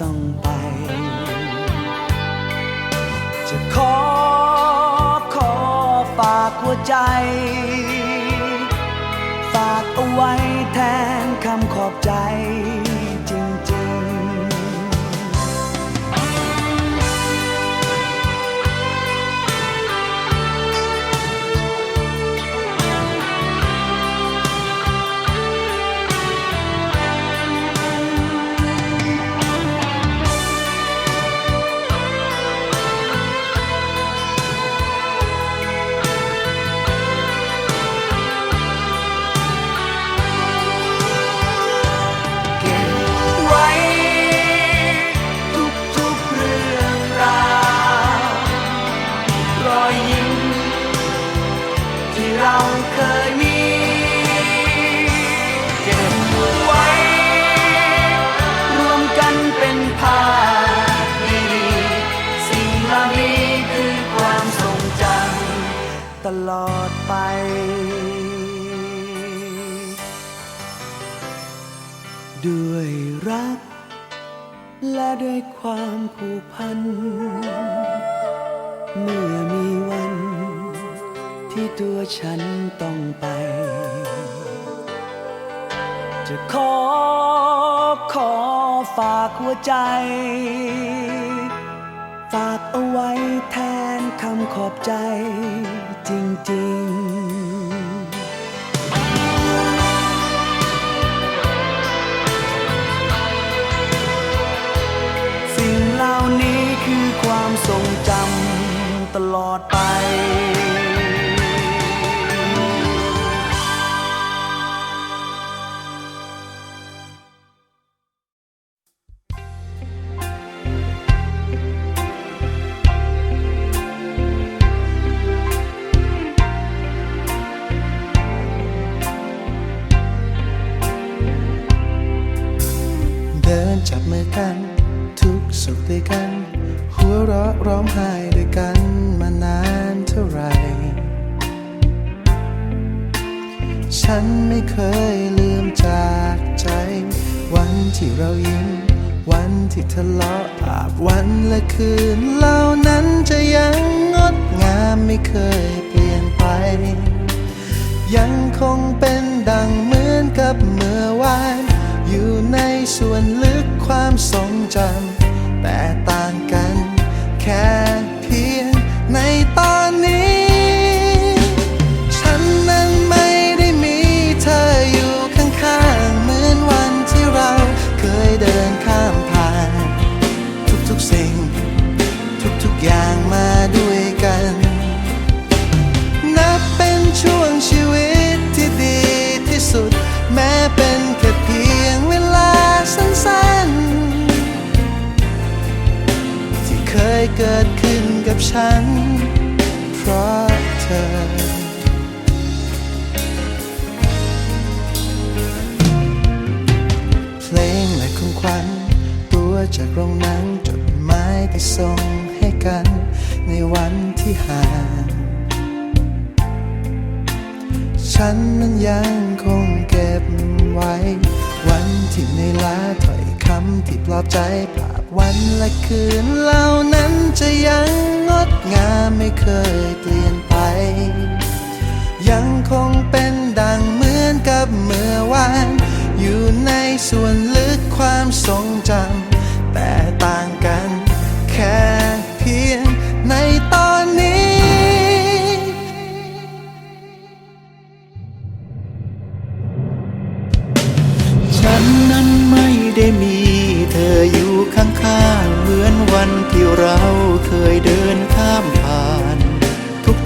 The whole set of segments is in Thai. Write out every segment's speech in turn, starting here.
ฉัน และด้วยความผูกพัน เมื่อมีวัน ที่ตัวฉันต้องไป จะขอขอฝากหัวใจ ฝากเอาไว้แทนคำขอบใจจริง ๆ ตลอดไปเดินจับมือกัน ทุกสุขด้วยกัน หัวเราะร้องไห้ด้วยกันมานานเท่าไร ฉันไม่เคยลืมจากใจ วันที่เรายิ้ม วันที่ทะเลาะอาบวันและคืนเหล่านั้นจะยังงดงามไม่เคยเปลี่ยนไป ยังคงเป็นดังเหมือนกับเมื่อวาน อยู่ในส่วนลึกความทรงจำแต่ อย่างมาด้วยกัน นับเป็นช่วงชีวิตที่ดีที่สุด แม้เป็นแค่เพียงเวลาสั้นๆ ที่เคยเกิดขึ้นกับฉัน เพราะเธอพลงและของขวัญตัวจากโรงหนังจดหมายที่ส่ง กันในวันที่ห่าง ฉันนั้นยังคงเก็บไว้ วันที่ในลาถ้อยคำที่ปลอบใจภาพวันและคืนเหล่านั้นจะยังงดงามไม่เคยเปลี่ยนไป ยังคงเป็นดังเหมือนกับเมื่อวาน อยู่ในส่วนลึกความทรง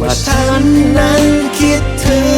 ว่าฉันนั้นคิดถึง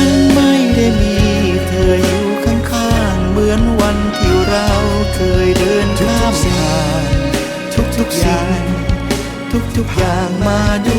มาด้